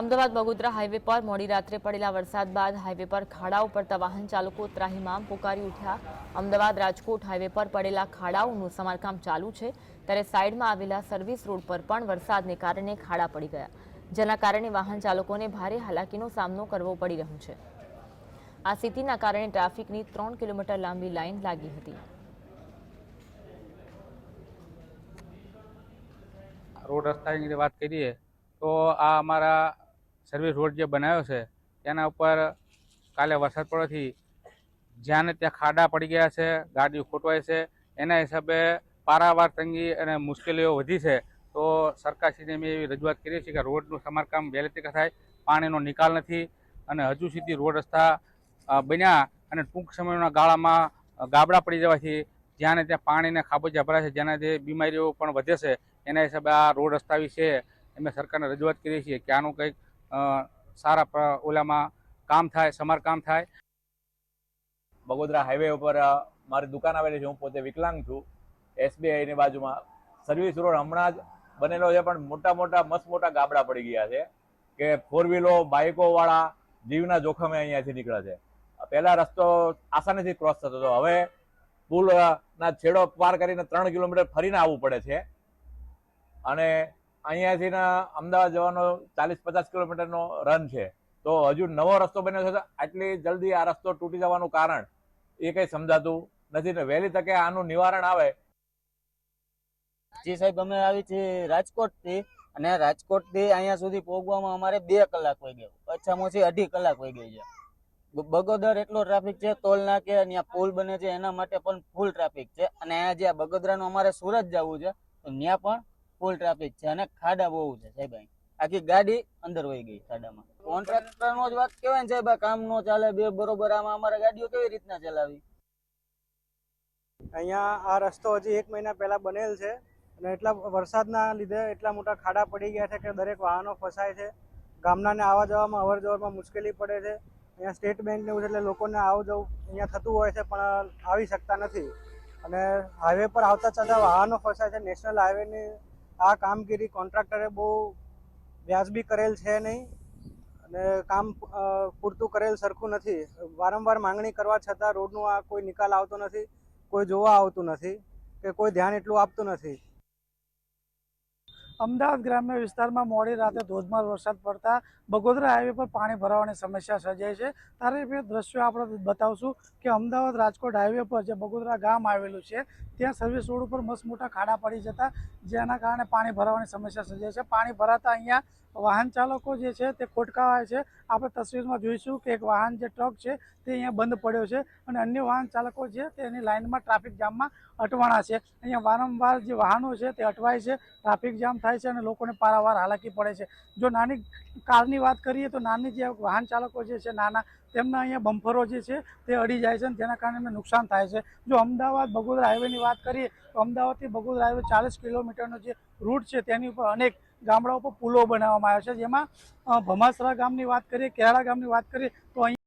Ahmedabad Bagodara highway પર મોડી રાત્રે પડેલા વરસાદ બાદ હાઈવે પર ખાડાઓ પડતા વાહન ચાલકો ત્રાહિમામ પોકારી ઉઠ્યા. અમદાવાદ રાજકોટ હાઈવે પર પડેલા ખાડાઓનું સમારકામ ચાલુ છે. ત્યારે સાઈડમાં આવેલા સર્વિસ રોડ પર પણ વરસાદને કારણે ખાડા પડી ગયા. જેના કારણે વાહન ચાલકોને ભારે હાલાકીનો સામનો કરવો પડી રહ્યો છે. આ સ્થિતિના કારણે ટ્રાફિકની ત્રણ કિલોમીટર લાંબી લાઈન લાગી હતી. રોડ રસ્તાની વાત કરીએ તો આ અમારા સર્વિસ રોડ જે બનાવ્યો છે, તેના ઉપર કાલે વરસાદ પડવાથી જ્યાં ત્યાં ખાડા પડી ગયા છે, ગાડીઓ ખોટવાય છે, એના હિસાબે પારાવાર તંગી અને મુશ્કેલીઓ વધી છે. તો સરકારશ્રીને અમે એવી રજૂઆત કરીએ છીએ કે રોડનું સમારકામ વહેલી તકે થાય પાણીનો નિકાલ નથી અને હજુ સુધી રોડ રસ્તા બન્યા અને ટૂંક સમયના ગાળામાં ગાબડા પડી જવાથી જ્યાં ત્યાં પાણીને ખાબોચિયા ભરાય છે, જેનાથી બીમારીઓ પણ વધે છે. એના હિસાબે આ રોડ રસ્તા વિશે અમે સરકારને રજૂઆત કરીએ છીએ કે આનું કંઈક સારા ઓલામાં કામ થાય, સમારકામ થાય. બગોદરા હાઈવે ઉપર મારી દુકાન આવેલી છે, હું પોતે વિકલાંગ છું. એસબીઆઈની બાજુમાં. સર્વિસ રોડ હમણાં જ બનેલો છે, પણ મોટા મોટા, મસ્ત મોટા ગાબડા પડી ગયા છે કે ફોર વ્હીલો બાઇકોવાળા જીવના જોખમે અહીંયાથી નીકળે છે. પહેલા રસ્તો આસાનીથી ક્રોસ થતો હતો. હવે પુલના છેડો પાર કરીને ત્રણ કિલોમીટર ફરીને આવવું પડે છે. અને અહીંયાથી અમદાવાદ જવાનો ચાલીસ પચાસ કિલોમીટરનો રન છે. તો હજુ નવો રસ્તો બન્યો છે આટલી જલ્દી આ રસ્તો તૂટી જવાનું કારણ એ કંઈ સમજાતું નથી ને વહેલી તકે આનું નિવારણ આવે. જી સાહેબ, અમે આવી છીએ રાજકોટથી અને રાજકોટથી અહીંયા સુધી પહોંચવામાં અમારે બે કલાક વહી ગયો. ઓછામાં ઓછી અઢી કલાક વહી ગઈ છે. બગોદર એટલો ટ્રાફિક છે ટોલ નાકે ત્યાં પુલ બને છે, એના માટે પણ ફૂલ ટ્રાફિક છે. અને અહીંયા જે બગોદરાનું અમારે સુરત જવું છે ત્યાં પણ ફૂલ ટ્રાફિક છે અને ખાડા બહુ છે, સાહેબ આખી ગાડી અંદર વહી ગઈ ખાડામાં. કોન્ટ્રાક્ટર નો જ વાત કહેવાય ને સાહેબ કામ નો ચાલે, બે બરોબર, આમાં અમારે ગાડીઓ કેવી રીતના ચલાવી? અહીંયા આ રસ્તો હજી એક મહિના પહેલા બનેલ છે અને એટલા વરસાદના લીધે એટલા મોટા ખાડા પડી ગયા છે કે દરેક વાહનો ફસાય છે. ગામનાને આવવા જવામાં અવર જવરમાં મુશ્કેલી પડે છે. અહીંયા સ્ટેટ બેંક ને એવું એટલે લોકોને આવું જવું અહીંયા થતું હોય છે, પણ આવી શકતા નથી. અને હાઈવે પર આવતા ચાલતા વાહનો ફસાય છે. નેશનલ હાઈવેની આ કામગીરી કોન્ટ્રાક્ટરે બહુ વ્યાજબી કરેલ છે નહીં અને કામ પૂરતું કરેલ સરખું નથી. વારંવાર માંગણી કરવા છતાં રોડનું આ કોઈ નિકાલ આવતો નથી, કોઈ જોવા આવતું નથી કે કોઈ ધ્યાન એટલું આપતું નથી. અમદાવાદ ગ્રામ્ય વિસ્તારમાં મોડી રાતે ધોધમાર વરસાદ પડતા બગોદરા હાઈવે પર પાણી ભરાવાની સમસ્યા સર્જાઈ છે. ત્યારે એ દ્રશ્યો આપણે બતાવશું કે અમદાવાદ રાજકોટ હાઈવે પર જે બગોદરા ગામ આવેલું છે, ત્યાં સર્વિસ રોડ ઉપર મસ્ત મોટા ખાડા પડી જતા, જેના કારણે પાણી ભરાવાની સમસ્યા સર્જાઈ છે. પાણી ભરાતા અહીંયા વાહન ચાલકો જે છે તે ખોટકાવાય છે. આપણે તસવીરમાં જોઈશું કે એક વાહન જે ટ્રક છે તે અહીંયા બંધ પડ્યો છે અને અન્ય વાહન ચાલકો છે તે એની લાઇનમાં ટ્રાફિક જામમાં અટવાણા છે. અહીંયા વારંવાર જે વાહનો છે તે અટવાય છે, ટ્રાફિક જામ થાય છે અને લોકોને પારાવાર હાલાકી પડે છે. જો નાની કારની વાત કરીએ તો નાની જે વાહન ચાલકો જે છે નાના તેમના અહીંયા બમ્ફરો જે છે તે અડી જાય છે અને જેના કારણે એમને નુકસાન થાય છે. જો અમદાવાદ બગોદરા હાઈવેની વાત કરીએ તો અમદાવાદથી બગોદરા હાઈવે ચાલીસ કિલોમીટરનો જે રૂટ છે તેની ઉપર અનેક ગામડાઓ પર પુલો બનાવવામાં આવ્યા છે. જેમાં ભમાસરા ગામની વાત કરીએ કેરાળા ગામની વાત કરીએ, તો અહીં